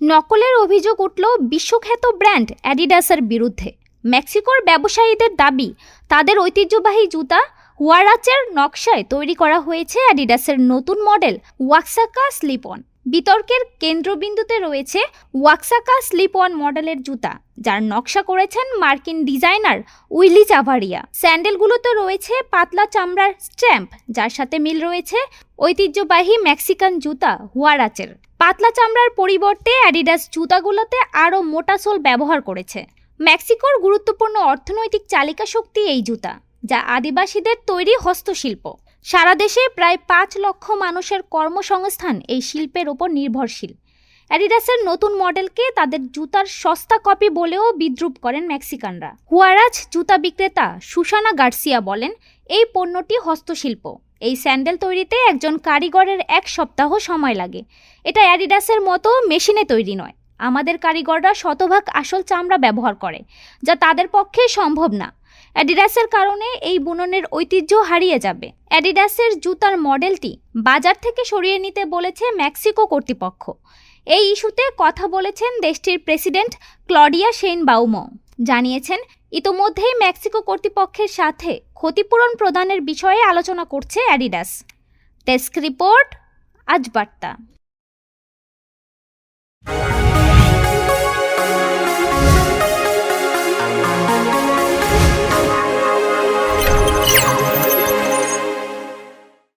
নকলের অভিযোগ উঠল বিশ্বখ্যাত ব্র্যান্ড অ্যাডিডাসের বিরুদ্ধে। মেক্সিকোর ব্যবসায়ীদের দাবি, তাদের ঐতিহ্যবাহী জুতা, ওয়ারাচের নকশায় তৈরি করা হয়েছে অ্যাডিডাসের নতুন মডেল ওয়াক্সাকা স্লিপ অন। বিতর্কের কেন্দ্রবিন্দুতে রয়েছে ওয়াক্সাকা স্লিপ অন মডেলের জুতা, যার নকশা করেছেন মার্কিন ডিজাইনার উইলি চাভারিয়া। স্যান্ডেলগুলোতে রয়েছে পাতলা চামড়ার স্ট্যাম্প, যার সাথে মিল রয়েছে ঐতিহ্যবাহী মেক্সিকান জুতা হুয়ারাচের পাতলা চামড়ার পরিবর্তে অ্যাডিডাস জুতাগুলোতে আরও মোটা সোল ব্যবহার করেছে। মেক্সিকোর গুরুত্বপূর্ণ অর্থনৈতিক চালিকা শক্তি এই জুতা, যা আদিবাসীদের তৈরি হস্তশিল্প। সারা দেশে প্রায় পাঁচ লক্ষ মানুষের কর্মসংস্থান এই শিল্পের ওপর নির্ভরশীল। অ্যাডিডাসের নতুন মডেলকে তাদের জুতার সস্তা কপি বলেও বিদ্রুপ করেন মেক্সিকানরা। হুয়ারাজ জুতা বিক্রেতা সুসানা গার্সিয়া বলেন, এই পণ্যটি হস্তশিল্প। এই স্যান্ডেল তৈরিতে একজন কারিগরের এক সপ্তাহ সময় লাগে। এটা অ্যাডিডাসের মতো মেশিনে তৈরি নয়। আমাদের কারিগররা শতভাগ আসল চামড়া ব্যবহার করে, যা তাদের পক্ষে সম্ভব না। অ্যাডিডাসের কারণে এই বুননের ঐতিহ্য হারিয়ে যাবে। অ্যাডিডাসের জুতার মডেলটি বাজার থেকে সরিয়ে নিতে বলেছে মেক্সিকো কর্তৃপক্ষ। এই ইস্যুতে কথা বলেছেন দেশটির প্রেসিডেন্ট ক্লডিয়া শেইন বাউমো জানিয়েছেন ইতোমধ্যেই মেক্সিকো কর্তৃপক্ষের সাথে ক্ষতিপূরণ প্রদানের বিষয়ে আলোচনা করছে অ্যাডিডাস। ডেস্ক রিপোর্ট আজ বার্তা